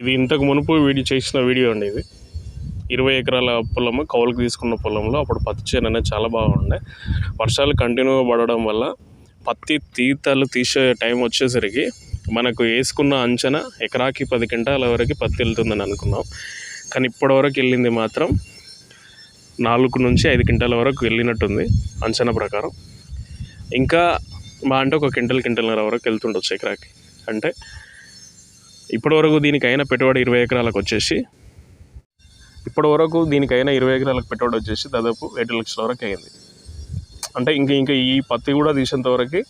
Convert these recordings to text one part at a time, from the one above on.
ఇది ఇంతకు మునుపు వీడియో చేసిన వీడియో అండి ఇది. ఇరవై ఎకరాల పొలము కౌలుకు తీసుకున్న పొలంలో అప్పుడు పత్తి చేను అనేది చాలా బాగుండే వర్షాలు కంటిన్యూగా పడడం వల్ల పత్తి తీతలు తీసే టైం వచ్చేసరికి మనకు వేసుకున్న అంచనా ఎకరాకి పది క్వింటాల వరకు పత్తి వెళ్తుందని అనుకున్నాం. కానీ ఇప్పటివరకు వెళ్ళింది మాత్రం నాలుగు నుంచి ఐదు క్వింటాల వరకు వెళ్ళినట్టుంది అంచనా ప్రకారం. ఇంకా మా అంటే ఒక క్వింటల్ క్వింటల్నర వరకు వెళ్తుండొచ్చు ఎకరాకి. అంటే ఇప్పటివరకు దీనికైనా పెట్టుబడి ఇరవై ఎకరాలకు వచ్చేసి ఇప్పటివరకు దీనికైనా ఇరవై ఎకరాలకు పెట్టుబడి వచ్చేసి దాదాపు ఏడు లక్షల వరకు అయింది. అంటే ఇంక ఇంకా ఈ పత్తి కూడా తీసేంత వరకు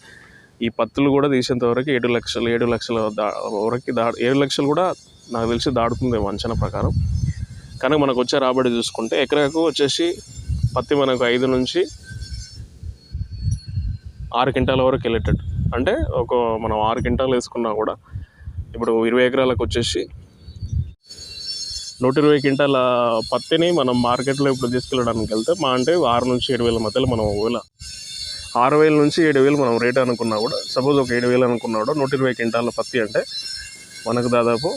ఈ పత్తులు కూడా తీసేంత వరకు ఏడు లక్షలు ఏడు లక్షల దా వరకు దా ఏడు లక్షలు కూడా నాకు తెలిసి దాడుతుంది అంచనా ప్రకారం. కానీ మనకు వచ్చే రాబడి చూసుకుంటే ఎకరాకు వచ్చేసి పత్తి మనకు ఐదు నుంచి ఆరు క్వింటాల వరకు వెళ్ళేటట్టు. అంటే ఒక మనం ఆరు క్వింటాలు వేసుకున్నా కూడా ఇప్పుడు ఇరవై ఎకరాలకు వచ్చేసి నూట ఇరవై క్వింటాల పత్తిని మనం మార్కెట్లో ఇప్పుడు తీసుకెళ్ళడానికి వెళ్తే మా అంటే ఆరు నుంచి ఏడు వేల మధ్యలో మనం ఒకవేళ ఆరు వేల నుంచి ఏడు వేలు మనం రేట్ అనుకున్నా కూడా సపోజ్ ఒక ఏడు వేలు అనుకున్నా కూడా నూట ఇరవై క్వింటాల పత్తి అంటే మనకు దాదాపు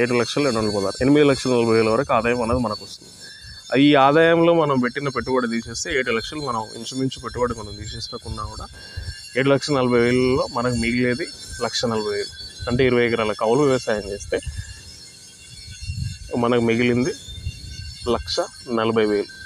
ఏడు లక్షలు రెండు వందల పదహారు ఎనిమిది లక్షల నలభై వేల వరకు ఆదాయం అనేది మనకు వస్తుంది. ఈ ఆదాయంలో మనం పెట్టిన పెట్టుబడి తీసేస్తే ఏడు లక్షలు మనం ఇంచుమించు పెట్టుబడి మనం తీసేసుకున్నా కూడా ఏడు లక్షల నలభై వేలలో మనకు మిగిలేది లక్ష నలభై వేలు. అంటే ఇరవై ఎకరాల కౌలు వ్యవసాయం చేస్తే మనకు మిగిలింది లక్ష నలభై వేలు.